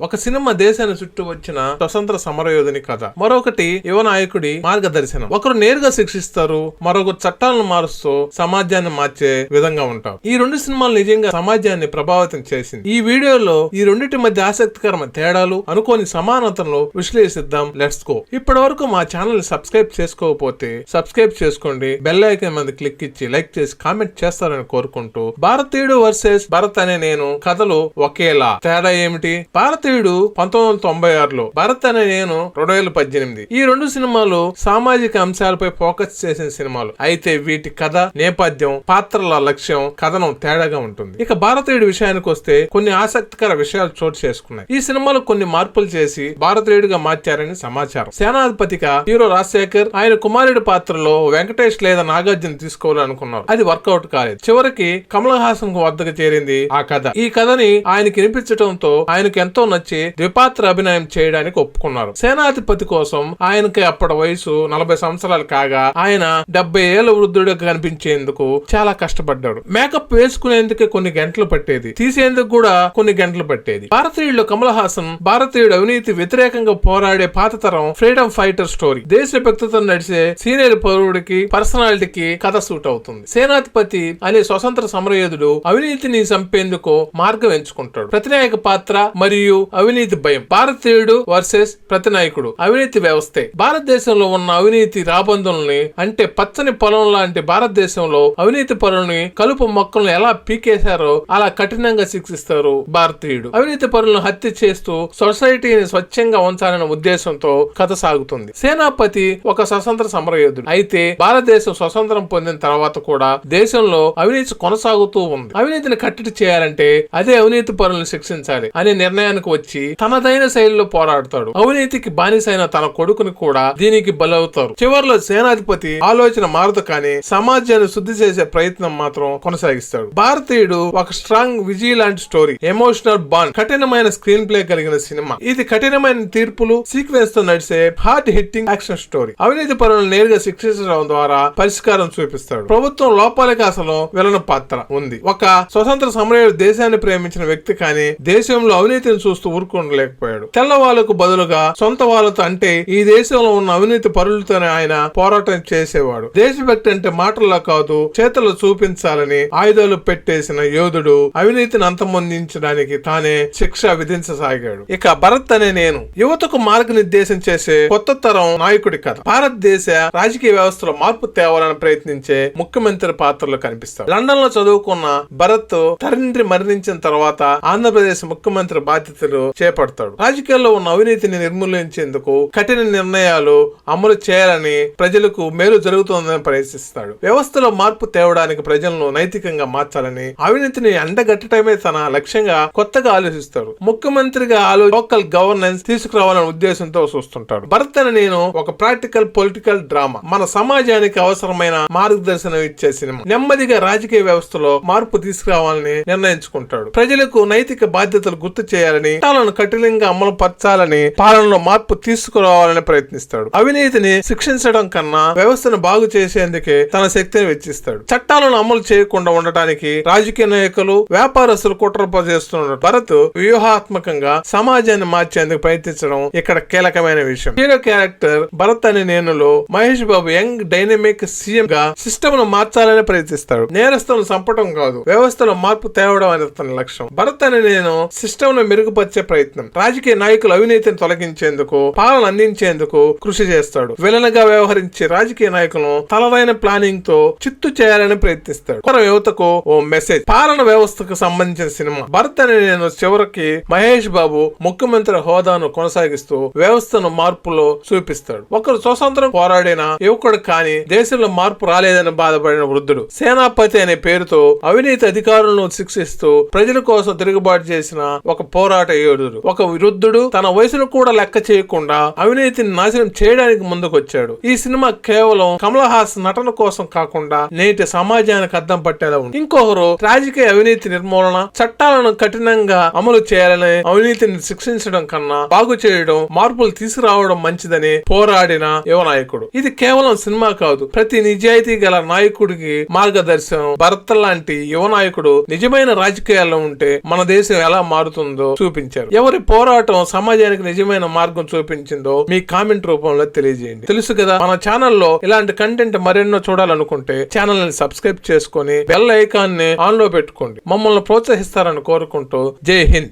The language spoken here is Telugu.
ఒక సినిమా దేశాన్ని చుట్టూ వచ్చిన స్వతంత్ర సమరయోధుని కథ. మరొకటి యువ నాయకుడి మార్గదర్శనం. ఒకరు నేరుగా శిక్షిస్తారు మరొకరు చట్టాలను మారుస్తూ సమాజాన్ని మార్చే విధంగా ఉంటారు. ఈ రెండు సినిమాలు నిజంగా సమాజాన్ని ప్రభావితం చేసింది. ఈ వీడియోలో ఈ రెండింటి మధ్య ఆసక్తికరమైన తేడాలు అనుకోని సమానతలను విశ్లేషిద్దాం. లెట్స్ గో ఇప్పటి వరకు మా ఛానల్ సబ్స్క్రైబ్ చేసుకోకపోతే సబ్స్క్రైబ్ చేసుకోండి. బెల్ ఐకాన్ మీద క్లిక్ ఇచ్చి లైక్ చేసి కామెంట్ చేస్తారని కోరుకుంటూ. భారతీయుడు వర్సెస్ భరత్ అనే నేను కథలు ఒకేలా. తేడా ఏమిటి? భారతీయుడు పంతొమ్మిది వందల తొంభై ఆరులో భరత్ అనే నేను రెండు వేల పద్దెనిమిది. ఈ రెండు సినిమాలు సామాజిక అంశాలపై ఫోకస్ చేసిన సినిమాలు. అయితే వీటి కథ నేపథ్యం పాత్రల లక్ష్యం కథనం తేడాగా ఉంటుంది. ఇక భారతీయుడి విషయానికి వస్తే కొన్ని ఆసక్తికర విషయాలు చోటు చేసుకున్నాయి. ఈ సినిమాలో కొన్ని మార్పులు చేసి భారతీయుడిగా మార్చారని సమాచారం. సేనాధిపతిగా హీరో రాజశేఖర్ ఆయన కుమారుడి పాత్రలో వెంకటేష్ లేదా నాగార్జున తీసుకోవాలనుకున్నారు. అది వర్కౌట్ కాలేదు. చివరికి కమల్ హాసన్ వద్దకు చేరింది ఆ కథ. ఈ కథని ఆయనకి వినిపించడంతో ఆయనకు ఎంతో నచ్చి ద్విపాత్ర అభినయం చేయడానికి ఒప్పుకున్నారు. సేనాధిపతి కోసం ఆయనకి అప్పటి వయసు నలభై సంవత్సరాలు కాగా ఆయన డెబ్బై ఏళ్ళ వృద్ధుడిగా కనిపించేందుకు చాలా కష్టపడ్డాడు. మేకప్ వేసుకునేందుకు కొన్ని గంటలు పట్టేది. తీసేందుకు కూడా కొన్ని గంటలు పట్టేది. భారతీయుడు కమల్ హాసన్ భారతీయుడు అవినీతి వ్యతిరేకంగా పోరాడే పాత తరం ఫ్రీడమ్ ఫైటర్ స్టోరీ. దేశభక్తితో నడిచే సీనియర్ పౌరుడికి పర్సనాలిటీకి కథ సూట్ అవుతుంది. సేనాధిపతి అనే స్వతంత్ర సమరయోధుడు అవినీతిని చంపేందుకు మార్గం ఎంచుకుంటాడు. ప్రతినాయక పాత్ర మరియు అవినీతి భయం. భారతీయుడు వర్సెస్ ప్రతినాయకుడు. అవినీతి వ్యవస్థే. భారతదేశంలో ఉన్న అవినీతి రాబందుల్ని అంటే పచ్చని పొలం లాంటి భారతదేశంలో అవినీతి పరుల్ని కలుపు మొక్కలను ఎలా పీకేశారో అలా కఠినంగా శిక్షిస్తారు భారతీయుడు. అవినీతి పరులను హత్య చేస్తూ సొసైటీని స్వచ్ఛంగా ఉంచాలనే ఉద్దేశంతో కథ సాగుతుంది. సేనాపతి ఒక స్వతంత్ర సమరయోధుడు. అయితే భారతదేశం స్వతంత్రం పొందిన తర్వాత కూడా దేశంలో అవినీతి కొనసాగుతూ ఉంది. అవినీతిని కట్టడి చేయాలంటే అదే అవినీతి పరులను శిక్షించాలి అనే నిర్ణయానికి వచ్చి తనదైన శైలిలో పోరాడతాడు. అవినీతికి బానిసైన తన కొడుకుని కూడా దీనికి బలవుతారు. చివరిలో సేనాధిపతి ఆలోచన మారదు కానీ సమాజాన్ని శుద్ధి చేసే ప్రయత్నం మాత్రం కొనసాగిస్తాడు. భారతీయుడు ఒక స్ట్రాంగ్ విజయ్ లాంటి స్టోరీ ఎమోషనల్ బాండ్ కఠినమైన స్క్రీన్ ప్లే కలిగిన సినిమా. ఇది కఠినమైన తీర్పులు సీక్వెన్స్తో నడిచే హార్ట్ హిట్టింగ్ యాక్షన్ స్టోరీ. అవినీతి పనులను నేరుగా శిక్షించడం ద్వారా పరిష్కారం చూపిస్తాడు. ప్రభుత్వం లోపాలకి అసలు విలన పాత్ర ఉంది. ఒక స్వతంత్ర సమరయుడు దేశాన్ని ప్రేమించిన వ్యక్తి కానీ దేశంలో అవినీతిని చూస్తూ ఊరుకోలేకపోయాడు తెల్ల వాళ్ళకు బదులుగా సొంత వాళ్ళతో అంటే ఈ దేశంలో ఉన్న అవినీతి పరులతోనే ఆయన పోరాటం చేసేవాడు. దేశభక్తి అంటే మాటల్లో కాదు చేతల్లో చూపించాలని ఆయుధాలు పెట్టేసిన యోధుడు అవినీతిని అంతమొందించడానికి తానే శిక్ష విధించసాగాడు. ఇక భరత్ అనే నేను యువతకు మార్గనిర్దేశం చేసే కొత్త తరం నాయకుడి కథ. భారతదేశ రాజకీయ వ్యవస్థలో మార్పు తేవాలని ప్రయత్నించే ముఖ్యమంత్రి పాత్రలో కనిపిస్తాడు. లండన్లో చదువుకున్న భరత్ తండ్రి మరణించిన తర్వాత ఆంధ్రప్రదేశ్ ముఖ్యమంత్రి బాధ్యతలు చేపడతాడు. రాజకీయాల్లో ఉన్న అవినీతిని నిర్మూలించేందుకు కఠిన నిర్ణయాలు అమలు చేయాలని ప్రజలకు మేలు జరుగుతుందని ప్రయత్నిస్తాడు వ్యవస్థలో మార్పు తేవడానికి ప్రజలను నైతికంగా మార్చాలని అవినీతిని ఎండగట్టడమే తన లక్ష్యంగా కొత్తగా ఆలోచిస్తాడు. ముఖ్యమంత్రిగా ఆలో లోకల్ గవర్నెన్స్ తీసుకురావాలనే ఉద్దేశంతో చూస్తుంటాడు. భరత్ అని నేను ఒక ప్రాక్టికల్ పొలిటికల్ డ్రామా మన సమాజానికి అవసరమైన మార్గదర్శనం ఇచ్చే సినిమా. నెమ్మదిగా రాజకీయ వ్యవస్థలో మార్పు తీసుకురావాలని నిర్ణయించుకుంటాడు. ప్రజలకు నైతిక బాధ్యతలు గుర్తు చేయాలని చట్టాలను కఠినంగా అమలు పరచాలని పాలనలో మార్పు తీసుకురావాలని ప్రయత్నిస్తాడు. అవినీతిని శిక్షించడం కన్నా వ్యవస్థను బాగు చేసేందుకే తన శక్తిని వెచ్చిస్తాడు. చట్టాలను అమలు చేయకుండా ఉండటానికి రాజకీయ నాయకులు వ్యాపారస్తులు కుట్ర చేస్తున్నాడు భరత్ వ్యూహాత్మకంగా సమాజాన్ని మార్చేందుకు ప్రయత్నించడం ఇక్కడ కీలకమైన విషయం. హీరో క్యారెక్టర్ భరత్ అనే నేనులో Mahesh Babu young dynamic CM గా సిస్టమ్ను మార్చాలని ప్రయత్నిస్తాడు. నేరస్తులను చంపడం కాదు వ్యవస్థలో మార్పు తేవడం అనేది తన లక్ష్యం. భరత్ అనే నేను సిస్టమ్ను మెరుగుపరిచే ప్రయత్నం. రాజకీయ నాయకులు అవినీతిని తొలగించేందుకు పాలన అందించేందుకు కృషి చేస్తాడు. విలన్గా వ్యవహరించే రాజకీయ నాయకులను తలదైన ప్లానింగ్తో చిత్తు చేయాలని ప్రయత్నిస్తాడు. మన యువతకు ఓ మెసేజ్ పాలన వ్యవస్థకు సంబంధించిన సినిమా. భరత్ అనే నేను చివరికి మహేష్ బాబు ముఖ్యమంత్రి హోదాను కొనసాగిస్తూ వ్యవస్థను మార్పులో చూపిస్తాడు. ఒకరు స్వతంత్రం పోరాడిన యువకుడు కానీ దేశంలో మార్పు రాలేదని బాధపడిన వృద్ధుడు. సేనాపతి అనే పేరుతో అవినీతి అధికారులను శిక్షిస్తూ ప్రజల కోసం తిరుగుబాటు చేసిన ఒక పోరాట యోధుడు ఒక వృద్ధుడు తన వయసును కూడా లెక్క చేయకుండా అవినీతిని నాశనం చేయడానికి ముందుకొచ్చాడు. ఈ సినిమా కేవలం కమల్ హాస్ నటన కోసం కాకుండా నేటి సమాజానికి అద్దం పట్టేలా ఉంది. ఇంకొకరు రాజకీయ అవినీతి నిర్మూలన చట్టాలను కఠినంగా అమలు చేయాలని అవినీతిని శిక్షించడం కన్నా బాగు చేయడం మార్పులు తీసుకురావడం మంచిదని పోరాడిన యువ నాయకుడు ఇది కేవలం సినిమా కాదు. ప్రతి నిజాయితీ గల నాయకుడికి మార్గదర్శనం భరత్ లాంటి యువ నాయకుడు నిజమైన రాజకీయాల్లో ఉంటే మన దేశం ఎలా మారుతుందో చూపించారు చూపించారు. ఎవరి పోరాటం సమాజానికి నిజమైన మార్గం చూపించిందో మీ కామెంట్ రూపంలో తెలియజేయండి. తెలుసు కదా మన ఛానల్లో ఇలాంటి కంటెంట్ మరెన్నో చూడాలనుకుంటే ఛానల్ని సబ్స్క్రైబ్ చేసుకొని బెల్ ఐకాన్ని ఆన్లో పెట్టుకోండి. మమ్మల్ని ప్రోత్సహిస్తారని కోరుకుంటూ జై హింద్.